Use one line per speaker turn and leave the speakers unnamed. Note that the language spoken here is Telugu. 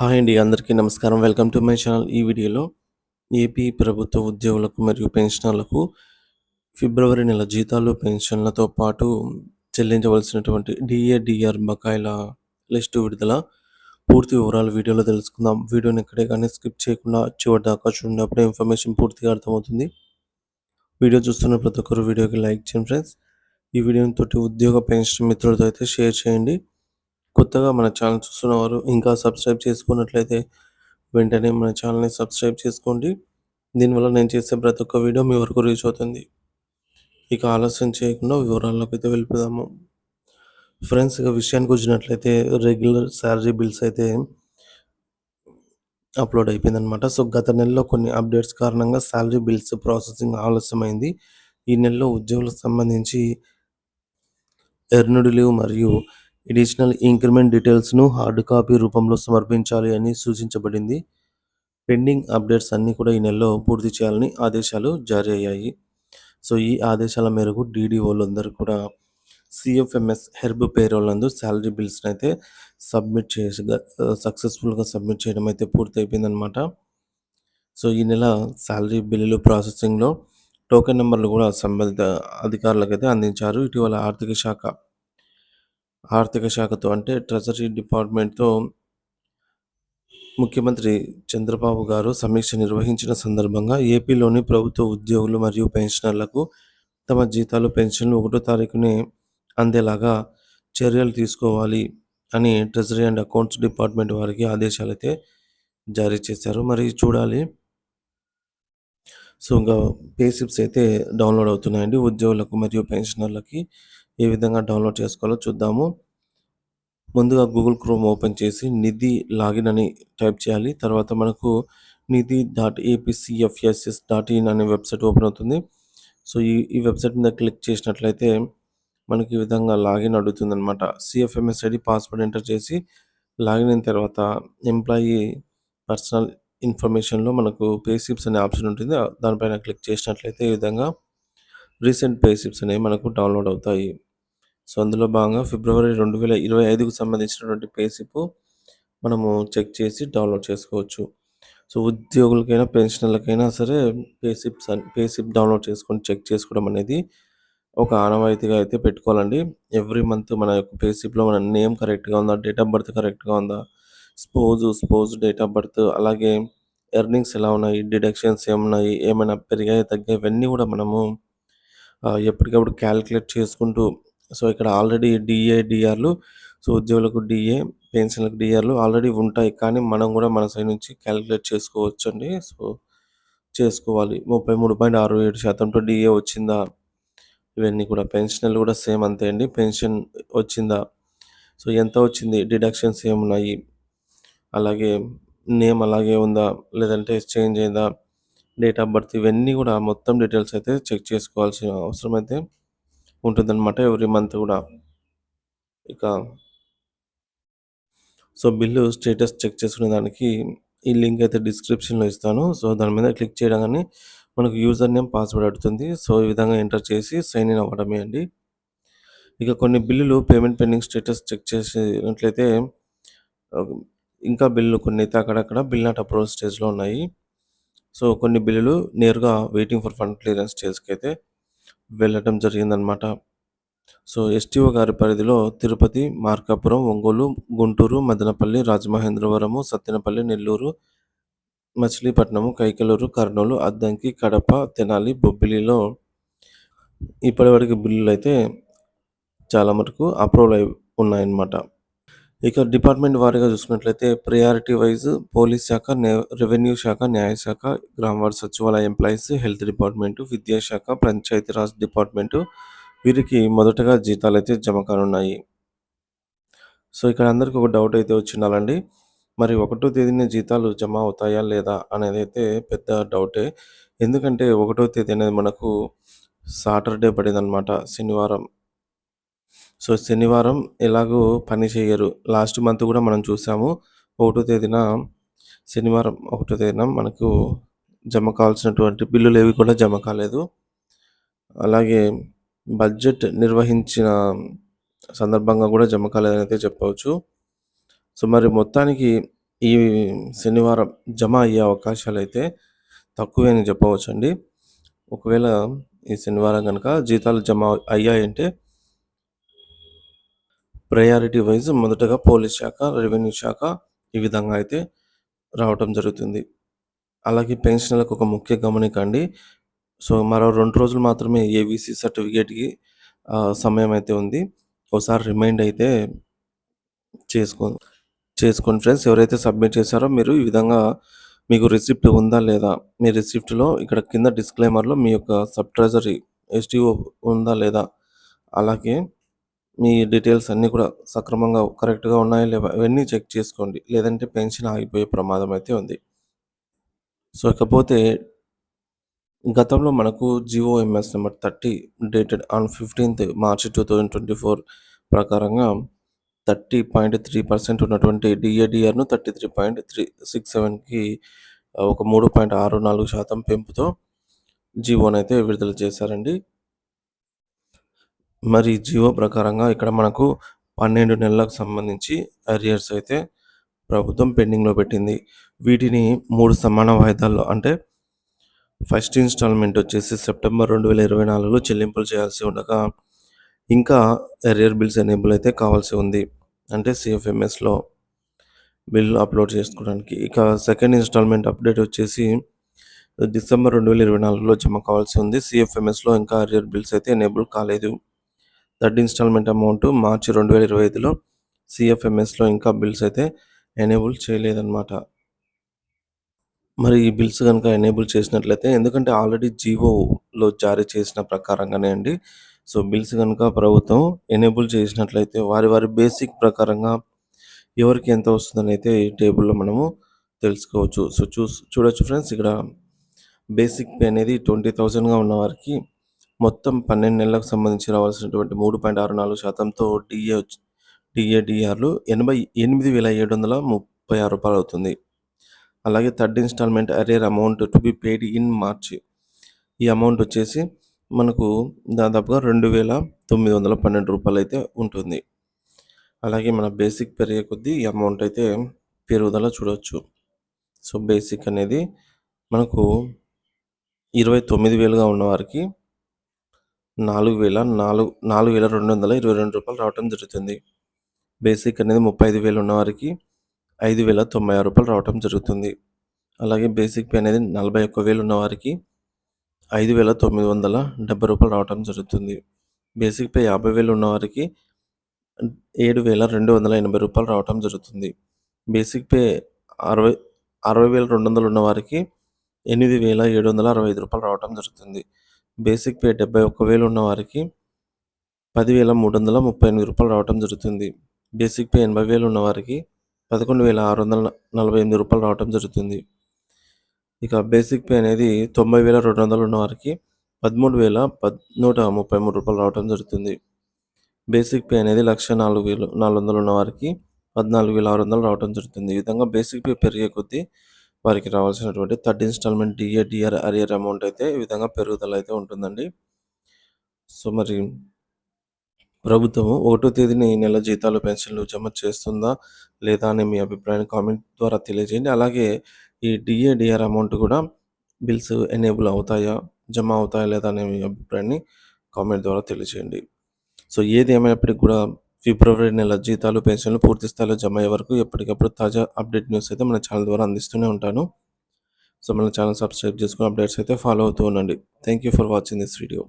హాయ్ అండి అందరికీ నమస్కారం. Welcome to my channel. ఈ వీడియోలో ఏపీ ప్రభుత్వ ఉద్యోగులకు మరియు పెన్షనర్లకు ఫిబ్రవరి నెల జీతాలు పెన్షన్లతో పాటు చెల్లించవలసినటువంటి డిఏడిఆర్ బకాయిల లిస్టు విడుదల. పూర్తి వివరాలు వీడియోలో తెలుసుకుందాం. వీడియోని ఎక్కడే కానీ స్కిప్ చేయకుండా చివరిదాకా చూడండి. అప్పుడే ఇన్ఫర్మేషన్ పూర్తిగా అర్థమవుతుంది. వీడియో చూస్తున్న ప్రతి ఒక్కరు వీడియోకి లైక్ చేయండి ఫ్రెండ్స్. ఈ వీడియోని తోటి ఉద్యోగ పెన్షన్ మిత్రులతో అయితే షేర్ చేయండి. కొత్తగా మన ఛానల్ చూస్తున్నవారు ఇంకా సబ్స్క్రైబ్ చేసుకున్నట్లయితే వెంటనే మన ఛానల్ని సబ్స్క్రైబ్ చేసుకోండి. దీనివల్ల నేను చేసే ప్రతి ఒక్క వీడియో మీ వరకు రీచ్ అవుతుంది. ఇక ఆలస్యం చేయకుండా వివరాల్లోకి అయితే వెళ్ళిపోదాము. ఫ్రెండ్స్ ఇక విషయానికి వచ్చినట్లయితే రెగ్యులర్ శాలరీ బిల్స్ అయితే అప్లోడ్ అయిపోయిందనమాట సో గత నెలలో కొన్ని అప్డేట్స్ కారణంగా శాలరీ బిల్స్ ప్రాసెసింగ్ ఆలస్యమైంది. ఈ నెలలో ఉద్యోగులకు సంబంధించి ఎర్నుడు లీవ్ మరియు ఎడిషనల్ ఇంక్రిమెంట్ డీటెయిల్స్ను హార్డ్ కాపీ రూపంలో సమర్పించాలి అని సూచించబడింది. పెండింగ్ అప్డేట్స్ అన్నీ కూడా ఈ నెలలో పూర్తి చేయాలని ఆదేశాలు జారీ అయ్యాయి. సో ఈ ఆదేశాల మేరకు డీడీఓలందరూ కూడా సిఎఫ్ఎంఎస్ హెర్బ్ పేరోల్ నందు శాలరీ బిల్స్ని అయితే సబ్మిట్ చేసి సక్సెస్ఫుల్గా సబ్మిట్ చేయడం అయితే పూర్తి అయిపోయిందనమాట సో ఈ నెల శాలరీ బిల్లులు ప్రాసెసింగ్లో టోకెన్ నెంబర్లు కూడా సంబంధిత అధికారులకు అయితే అందించారు. ఇటీవల ఆర్థిక శాఖ ఆర్థిక శాఖతో అంటే ట్రెజరీ డిపార్ట్మెంట్తో ముఖ్యమంత్రి చంద్రబాబు గారు సమీక్ష నిర్వహించిన సందర్భంగా ఏపీలోని ప్రభుత్వ ఉద్యోగులు మరియు పెన్షనర్లకు తమ జీతాలు పెన్షన్లు ఒకటో తారీఖునే అందేలాగా చర్యలు తీసుకోవాలి అని ట్రెజరీ అండ్ అకౌంట్స్ డిపార్ట్మెంట్ వారికి ఆదేశాలు అయితే జారీ చేశారు. మరి చూడాలి. సో ఇంకా పేసిప్స్ అయితే డౌన్లోడ్ అవుతున్నాయండి. ఉద్యోగులకు మరియు పెన్షనర్లకి ఏ విధంగా డౌన్లోడ్ చేసుకోవాలో చూద్దాము. ముందుగా గూగుల్ క్రోమ్ ఓపెన్ చేసి నిధి లాగిన్ అని టైప్ చేయాలి. తర్వాత మనకు Nidhi dot APCFSS dot in అనే వెబ్సైట్ ఓపెన్ అవుతుంది. సో ఈ ఈ వెబ్సైట్ మీద క్లిక్ చేసినట్లయితే మనకి ఈ విధంగా లాగిన్ అడుగుతుంది అనమాట సిఎఫ్ఎంఎస్ ఐడి పాస్వర్డ్ ఎంటర్ చేసి లాగిన్ అయిన తర్వాత ఎంప్లాయీ పర్సనల్ ఇన్ఫర్మేషన్లో మనకు పేసిప్స్ అనే ఆప్షన్ ఉంటుంది. దానిపైన క్లిక్ చేసినట్లయితే ఈ విధంగా రీసెంట్ పేసిప్స్ అనేవి మనకు డౌన్లోడ్ అవుతాయి. సో అందులో భాగంగా ఫిబ్రవరి రెండు వేల ఇరవై ఐదుకు సంబంధించినటువంటి పేసిపు మనము చెక్ చేసి డౌన్లోడ్ చేసుకోవచ్చు. సో ఉద్యోగులకైనా పెన్షనర్లకైనా సరే పేసిప్స్ పేసిప్ డౌన్లోడ్ చేసుకొని చెక్ చేసుకోవడం అనేది ఒక ఆనవాయితీగా అయితే పెట్టుకోవాలండి. ఎవ్రీ మంత్ మన యొక్క పేసిప్లో మన నేమ్ కరెక్ట్గా ఉందా డేట్ ఆఫ్ బర్త్ కరెక్ట్గా ఉందా spouse spouse date of birth అలాగే ఎర్నింగ్స్ ఎలా ఉన్నాయి డిడక్షన్స్ ఏమున్నాయి ఏమైనా పెరిగాయి తగ్గాయి ఇవన్నీ కూడా మనము ఎప్పటికప్పుడు క్యాలిక్యులేట్ చేసుకుంటూ సో ఇక్కడ ఆల్రెడీ డిఏ డిఆర్లు సో ఉద్యోగులకు డిఏ పెన్షన్లకు డిఆర్లు ఆల్రెడీ ఉంటాయి. కానీ మనం కూడా మన సైడ్ నుంచి క్యాలిక్యులేట్ చేసుకోవచ్చు అండి సో చేసుకోవాలి. ముప్పై మూడు పాయింట్ ఆరు ఏడు శాతంతో డిఏ వచ్చిందా? ఇవన్నీ కూడా పెన్షన్లు కూడా సేమ్ అంతే అండి. పెన్షన్ వచ్చిందా? సో ఎంత వచ్చింది? డిడక్షన్స్ ఏమున్నాయి? అలాగే నేమ్ అలాగే ఉందా? లేదంటే చేంజ్ అయిందా? డేట్ ఆఫ్ బర్త్ ఇవన్నీ కూడా మొత్తం డీటెయిల్స్ అయితే చెక్ చేసుకోవాల్సిన అవసరం అయితే ఉంటుందన్నమాట ఎవ్రీ మంత్ కూడా. ఇక సో బిల్లు స్టేటస్ చెక్ చేసుకునే దానికి ఈ లింక్ అయితే డిస్క్రిప్షన్లో ఇస్తాను. సో దాని మీద క్లిక్ చేయగానే మనకు యూజర్ నేమ్ పాస్వర్డ్ అడుగుతుంది. సో ఈ విధంగా ఎంటర్ చేసి సైన్ ఇన్ అవ్వడమే అండి. ఇక కొన్ని బిల్లులు పేమెంట్ పెండింగ్ స్టేటస్ చెక్ చేసినట్లయితే ఇంకా బిల్లులు కొన్ని అయితే అక్కడక్కడ బిల్ నాట్ అప్రూవల్ స్టేజ్లో ఉన్నాయి. సో కొన్ని బిల్లులు నేరుగా వెయిటింగ్ ఫర్ ఫండ్ క్లియరెన్స్ స్టేజ్కి అయితే వెళ్ళడం జరిగిందనమాట సో ఎస్టీఓ గారి పరిధిలో తిరుపతి మార్కాపురం ఒంగోలు గుంటూరు మదనపల్లి రాజమహేంద్రవరము సత్తెనపల్లి నెల్లూరు మచిలీపట్నము కైకలూరు కర్నూలు అద్దంకి కడప తెనాలి బొబ్బిలిలో ఇప్పటివరకు బిల్లులు అయితే చాలా మటుకు అప్రూవల్ అయి ఉన్నాయన్నమాట. ఇక డిపార్ట్మెంట్ వారీగా చూసుకున్నట్లయితే ప్రయారిటీ వైజ్ పోలీస్ శాఖ రెవెన్యూ శాఖ న్యాయశాఖ గ్రామవార్డ్ సచివాలయ ఎంప్లాయీస్ హెల్త్ డిపార్ట్మెంటు విద్యాశాఖ పంచాయతీరాజ్ డిపార్ట్మెంటు వీరికి మొదటగా జీతాలు అయితే జమ కానున్నాయి. సో ఇక్కడ అందరికి ఒక డౌట్ అయితే వచ్చిండాలండి మరి ఒకటో తేదీన జీతాలు జమ అవుతాయా లేదా అనేది అయితే పెద్ద డౌటే ఎందుకంటే ఒకటో తేదీ అనేది మనకు సాటర్డే పడిందనమాట శనివారం. సో శనివారం ఎలాగో పని చేయరు. లాస్ట్ మంత్ కూడా మనం చూసాము. ఒకటో తేదీన శనివారం ఒకటో తేదీన మనకు జమ కావాల్సినటువంటి బిల్లులు ఏవి కూడా జమ కాలేదు. అలాగే బడ్జెట్ నిర్వహించిన సందర్భంగా కూడా జమ కాలేదని అయితే చెప్పవచ్చు. సో మరి మొత్తానికి ఈ శనివారం జమ అయ్యే అవకాశాలు అయితే తక్కువే అని చెప్పవచ్చండి. ఒకవేళ ఈ శనివారం కనుక జీతాలు జమ అయ్యాయంటే ప్రయారిటీ వైజ్ మొదటగా పోలీస్ శాఖ, రెవెన్యూ శాఖ ఈ విధంగా అయితే రావటం జరుగుతుంది. అలాగే పెన్షనర్లకు ఒక ముఖ్య గమనికండి సో, మరో రెండు రోజులు మాత్రమే ఏవీసీ సర్టిఫికేట్‌కి సమయం అయితే ఉంది. ఒకసారి రిమైండ్ అయితే చేసుకో చేసుకోండి ఫ్రెండ్స్. ఎవరైతే సబ్మిట్ చేశారో మీరు ఈ విధంగా మీకు రిసిప్ట్ ఉందా లేదా? మీ రిసిప్ట్‌లో ఇక్కడ కింద డిస్క్లైమర్‌లో మీ యొక్క సబ్ ట్రెజరీ ఎస్‌టీఓ ఉందా లేదా? అలాగే మీ డీటెయిల్స్ అన్నీ కూడా సక్రమంగా కరెక్ట్గా ఉన్నాయా? లేవా? అవన్నీ చెక్ చేసుకోండి. లేదంటే పెన్షన్ ఆగిపోయే ప్రమాదం అయితే ఉంది. సో ఇకపోతే గతంలో మనకు GO MS number thirty dated on fifteenth March two thousand twenty four ప్రకారంగా థర్టీ పాయింట్ త్రీ పర్సెంట్ ఉన్నటువంటి డిఏడిఆర్ను thirty three point three six సెవెన్కి ఒక మూడు పాయింట్ ఆరు నాలుగు శాతం పెంపుతో జివోనైతే విడుదల చేశారండి. మరి జియో ప్రకారంగా ఇక్కడ మనకు 12 నెలలకు సంబంధించి అరియర్స్ అయితే ప్రభుత్వం పెండింగ్‌లో పెట్టింది. వీటిని మూడు సమాన వాయిదాల్లో అంటే ఫస్ట్ ఇన్‌స్టాల్‌మెంట్ వచ్చేసి సెప్టెంబర్ 2024లో చెల్లింపులు చేయాల్సి ఉండగా, ఇంకా అరియర్ బిల్స్ ఎనేబుల్ అయితే కావాల్సి ఉంది. అంటే సిఎఫ్ఎంఎస్లో బిల్ అప్‌లోడ్ చేసుకోవడానికి. ఇక సెకండ్ ఇన్‌స్టాల్‌మెంట్ అప్డేట్ వచ్చేసి డిసెంబర్ 2024లో జమ కావాల్సి ఉంది. సిఎఫ్ఎంఎస్లో ఇంకా అరియర్ బిల్స్ అయితే ఎనేబుల్ కాలేదు. థర్డ్ ఇన్‌స్టాల్‌మెంట్ అమౌంట్ మార్చి రెండు వేల ఇరవై ఐదులో సిఎఫ్ఎంఎస్లో ఇంకా బిల్స్ అయితే ఎనేబుల్ చేయలేదన్నమాట. మరి ఈ బిల్స్ కనుక ఎనేబుల్ చేసినట్లయితే ఎందుకంటే ఆల్రెడీ జీవోలో జారీ చేసిన ప్రకారంగానే అండి. సో, బిల్స్ కనుక ప్రభుత్వం ఎనేబుల్ చేసినట్లయితే వారి వారి బేసిక్ ప్రకారంగా ఎవరికి ఎంత వస్తుందనైతే ఈ టేబుల్‌లో మనము తెలుసుకోవచ్చు. సో, చూస్ చూడొచ్చు ఫ్రెండ్స్ ఇక్కడ బేసిక్ పే అనేది 20,000గా ఉన్నవారికి మొత్తం పన్నెండు నెలలకు సంబంధించి రావాల్సినటువంటి మూడు పాయింట్ ఆరు నాలుగు శాతంతో డిఏ డిఏ డిఆర్లు ఎనభై ఎనిమిది వేల ఏడు వందల ముప్పై ఆరు రూపాయలు అవుతుంది. అలాగే third instalment arrear amount to be paid in March. ఈ అమౌంట్ వచ్చేసి మనకు దాదాపుగా రెండు వేల తొమ్మిది వందల పన్నెండు రూపాయలు అయితే ఉంటుంది. అలాగే మన బేసిక్ పెరిగే కొద్దీ ఈ అమౌంట్ అయితే పెరుగుదల చూడవచ్చు సో బేసిక్ అనేది మనకు ఇరవై తొమ్మిది వేలుగా ఉన్నవారికి నాలుగు వేల నాలుగు నాలుగు వేల రెండు వందల ఇరవై రెండు రూపాయలు రావటం జరుగుతుంది. బేసిక్ అనేది ముప్పై ఐదు వేలు ఉన్నవారికి ఐదు వేల తొంభై ఆరు రూపాయలు రావటం జరుగుతుంది. అలాగే బేసిక్ పే అనేది నలభై ఒక్క వేలు ఉన్నవారికి ఐదు వేల తొమ్మిది వందల డెబ్బై రూపాయలు రావటం జరుగుతుంది. బేసిక్ పే యాభై వేలు ఉన్నవారికి ఏడు వేల రెండు వందల ఎనభై రూపాయలు రావటం జరుగుతుంది. బేసిక్ పే అరవై అరవై వేల రెండు వందలు ఉన్నవారికి ఎనిమిది వేల ఏడు వందల అరవై ఐదు రూపాయలు రావడం జరుగుతుంది. బేసిక్ పే డెబ్బై ఒక్క వేలు ఉన్న వారికి పదివేల మూడు వందల ముప్పై ఎనిమిది రూపాయలు రావడం జరుగుతుంది. బేసిక్ పే ఎనభై వేలు ఉన్న వారికి పదకొండు వేల ఆరు వందల నలభై ఎనిమిది రూపాయలు రావడం జరుగుతుంది. ఇక బేసిక్ పే అనేది తొంభై వేల రెండు వందలు ఉన్న వారికి పదమూడు వేల పద్ నూట ముప్పై మూడు రూపాయలు రావడం జరుగుతుంది. బేసిక్ పే అనేది లక్ష నాలుగు వేలు నాలుగు వందలు ఉన్న వారికి పద్నాలుగు వేల ఆరు వందలు రావడం జరుగుతుంది. ఈ విధంగా బేసిక్ పే పెరిగే కొద్దీ వారికి రావాల్సినటువంటి third instalment DA DR arrear amount అయితే ఈ విధంగా పెరుగుదల అయితే ఉంటుందండి. సో, మరి ప్రభుత్వము ఒకటో తేదీని ఈ నెల జీతాలు, పెన్షన్‌లు జమ చేస్తుందా? లేదా? అనే మీ అభిప్రాయాన్ని కామెంట్ ద్వారా తెలియజేయండి. అలాగే ఈ డీఏడీఆర్ అమౌంట్ కూడా బిల్స్ ఎనేబుల్ అవుతాయా? జమ అవుతాయా? లేదా? అనే మీ అభిప్రాయాన్ని కామెంట్ ద్వారా తెలియజేయండి. సో, ఏది ఏమైనప్పటికీ కూడా ఫిబ్రవరి నెల జీతాలు, పెన్షన్‌లు పూర్తి స్థాయిలో జమ అయ్యే వరకు ఎప్పటికప్పుడు తాజా అప్డేట్ న్యూస్ అయితే మన ఛానల్ ద్వారా అందిస్తూనే ఉంటాను. సో, మన ఛానల్ సబ్స్క్రైబ్ చేసుకుని అప్డేట్స్ అయితే ఫాలో అవుతూ ఉండండి. Thank you for watching this video.